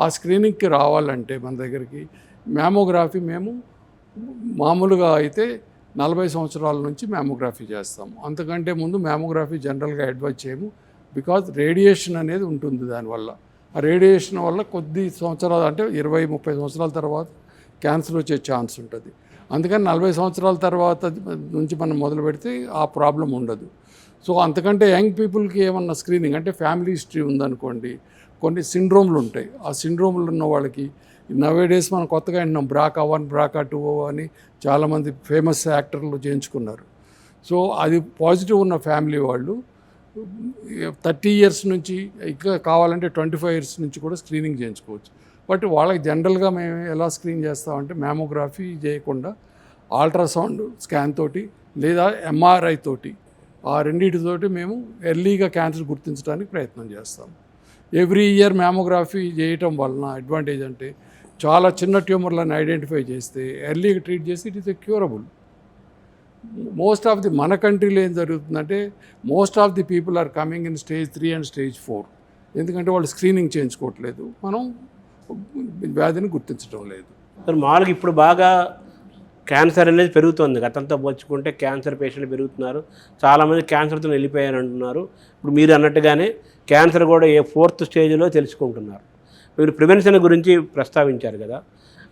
ఆ స్క్రీనింగ్కి రావాలంటే మన దగ్గరికి మ్యామోగ్రఫీ మేము మామూలుగా అయితే నలభై సంవత్సరాల నుంచి మ్యామోగ్రఫీ చేస్తాము. అంతకంటే ముందు మ్యామోగ్రఫీ జనరల్గా అడ్వైజ్ చేయము. బికాజ్ రేడియేషన్ అనేది ఉంటుంది దానివల్ల. ఆ రేడియేషన్ వల్ల కొద్ది సంవత్సరాలు అంటే ఇరవై ముప్పై సంవత్సరాల తర్వాత క్యాన్సర్ వచ్చే ఛాన్స్ ఉంటుంది. అందుకని నలభై సంవత్సరాల తర్వాత నుంచి మనం మొదలు పెడితే ఆ ప్రాబ్లం ఉండదు. సో అంతకంటే యంగ్ పీపుల్కి ఏమన్నా స్క్రీనింగ్ అంటే ఫ్యామిలీ హిస్టరీ ఉందనుకోండి కొన్ని సిండ్రోమ్లు ఉంటాయి. ఆ సిండ్రోమ్లు ఉన్న వాళ్ళకి నవే డేస్ మనం కొత్తగా వింటున్నాం బ్రాకా వన్ బ్రాకా టూ అని చాలామంది ఫేమస్ యాక్టర్లు చేయించుకున్నారు. సో అది పాజిటివ్ ఉన్న ఫ్యామిలీ వాళ్ళు థర్టీ ఇయర్స్ నుంచి ఇంకా కావాలంటే ట్వంటీ ఫైవ్ ఇయర్స్ నుంచి కూడా స్క్రీనింగ్ చేయించుకోవచ్చు. బట్ వాళ్ళకి జనరల్గా మేము ఎలా స్క్రీన్ చేస్తామంటే మ్యామోగ్రఫీ చేయకుండా అల్ట్రాసౌండ్ స్కాన్ తోటి లేదా ఎంఆర్ఐ తోటి ఆ రెండింటితోటి మేము ఎర్లీగా క్యాన్సర్ గుర్తించడానికి ప్రయత్నం చేస్తాం. ఎవ్రీ ఇయర్ మ్యామోగ్రఫీ చేయటం వలన అడ్వాంటేజ్ అంటే చాలా చిన్న ట్యూమర్లను ఐడెంటిఫై చేస్తే ఎర్లీగా ట్రీట్ చేస్తే it is a curable. Most of the మన కంట్రీలో ఏం జరుగుతుందంటే most of the people are coming in stage three and stage four. ఎందుకంటే వాళ్ళు స్క్రీనింగ్ చేయించుకోవట్లేదు. మనం వ్యాధిని గుర్తించడం లేదు. మరి మామూలుగా ఇప్పుడు బాగా క్యాన్సర్ అనేది పెరుగుతుంది. గతంతో పోల్చుకుంటే క్యాన్సర్ పేషెంట్లు పెరుగుతున్నారు. చాలామంది క్యాన్సర్తో వెళ్ళిపోయారు అంటున్నారు ఇప్పుడు మీరు అన్నట్టుగానే క్యాన్సర్ కూడా ఏ ఫోర్త్ స్టేజ్లో తెలుసుకుంటున్నారు. మీరు ప్రివెన్షన్ గురించి ప్రస్తావించారు కదా.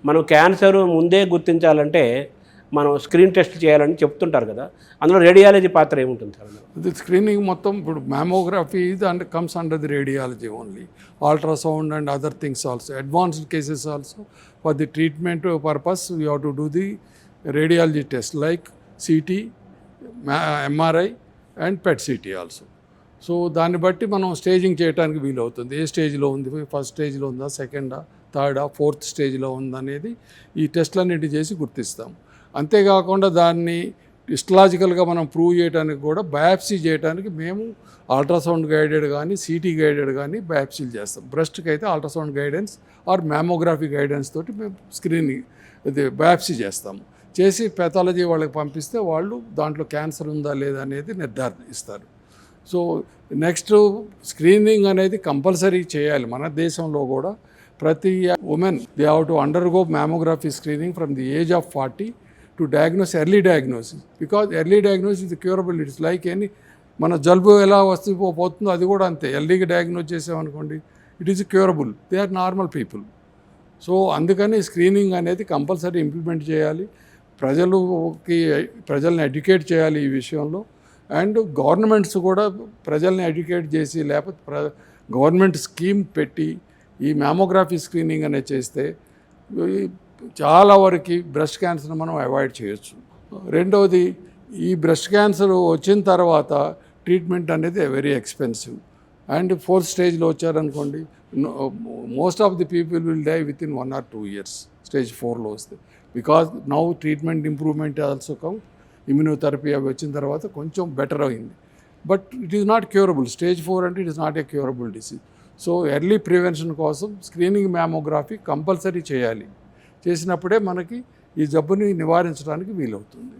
మనం క్యాన్సర్ ముందే గుర్తించాలంటే మనం స్క్రీన్ టెస్ట్ చేయాలని చెప్తుంటారు కదా. అందులో రేడియాలజీ పాత్ర ఏముంటుంది సార్ ఇది స్క్రీనింగ్ మొత్తం ఇప్పుడు మ్యామోగ్రఫీ ఇది and comes under the radiology only ultrasound and other things also advanced cases also for the treatment purpose you have to do the radiology test like CT MRI and PET CT also so దాన్ని బట్టి మనం staging చేయడానికి వీలవుతుంది. ఏ స్టేజ్లో ఉంది? First స్టేజ్లో ఉందా? సెకండా? థర్డా? Fourth స్టేజ్లో ఉందా అనేది ఈ టెస్ట్లన్నిటి చేసి గుర్తిస్తాం. అంతేకాకుండా దాన్ని హిస్టలాజికల్గా మనం ప్రూవ్ చేయడానికి కూడా బయాప్సీ చేయడానికి మేము అల్ట్రాసౌండ్ గైడెడ్ కానీ సిటీ గైడెడ్ కానీ బయాప్సీలు చేస్తాం. బ్రెస్ట్కి అయితే ultrasound guidance or mammography guidance తోటి మేము స్క్రీనింగ్ ఇది బయాప్సీ చేస్తాము చేసి పెథాలజీ వాళ్ళకి పంపిస్తే వాళ్ళు దాంట్లో క్యాన్సర్ ఉందా లేదా అనేది నిర్ధారిస్తారు సో నెక్స్ట్ స్క్రీనింగ్ అనేది కంపల్సరీ చేయాలి. మన దేశంలో కూడా ప్రతి women they have to undergo mammography screening from the age of forty to diagnose early diagnosis because early diagnosis is curable it's like any మన జలుబు ఎలా వస్తూ పోతుందో అది కూడా అంతే. ఎర్లీగా డయాగ్నోస్ చేసామనుకోండి it is curable they are normal people so అందుకని స్క్రీనింగ్ అనేది కంపల్సరీ ఇంప్లిమెంట్ చేయాలి. ప్రజలుకి ప్రజల్ని ఎడ్యుకేట్ చేయాలి ఈ విషయంలో. అండ్ గవర్నమెంట్స్ కూడా ప్రజల్ని ఎడ్యుకేట్ చేసి లేకపోతే ప్ర గవర్నమెంట్ స్కీమ్ పెట్టి ఈ మ్యామోగ్రఫీ స్క్రీనింగ్ అనేది చేస్తే చాలా వరకు బ్రెస్ట్ క్యాన్సర్ని మనం అవాయిడ్ చేయొచ్చు. రెండవది ఈ బ్రెస్ట్ క్యాన్సర్ వచ్చిన తర్వాత ట్రీట్మెంట్ అనేది వెరీ ఎక్స్పెన్సివ్. అండ్ ఫోర్త్ స్టేజ్లో వచ్చారనుకోండి most of the people will die within one or two years. Stage ఫోర్లో వస్తే. Because now treatment improvement also come immunotherapy అవి వచ్చిన తర్వాత కొంచెం బెటర్ అయింది. But it is not curable stage four అంటే it is not a curable disease so early prevention కోసం screening mammography compulsory చేయాలి. చేసినప్పుడే మనకి ఈ జబ్బుని నివారించడానికి వీలవుతుంది.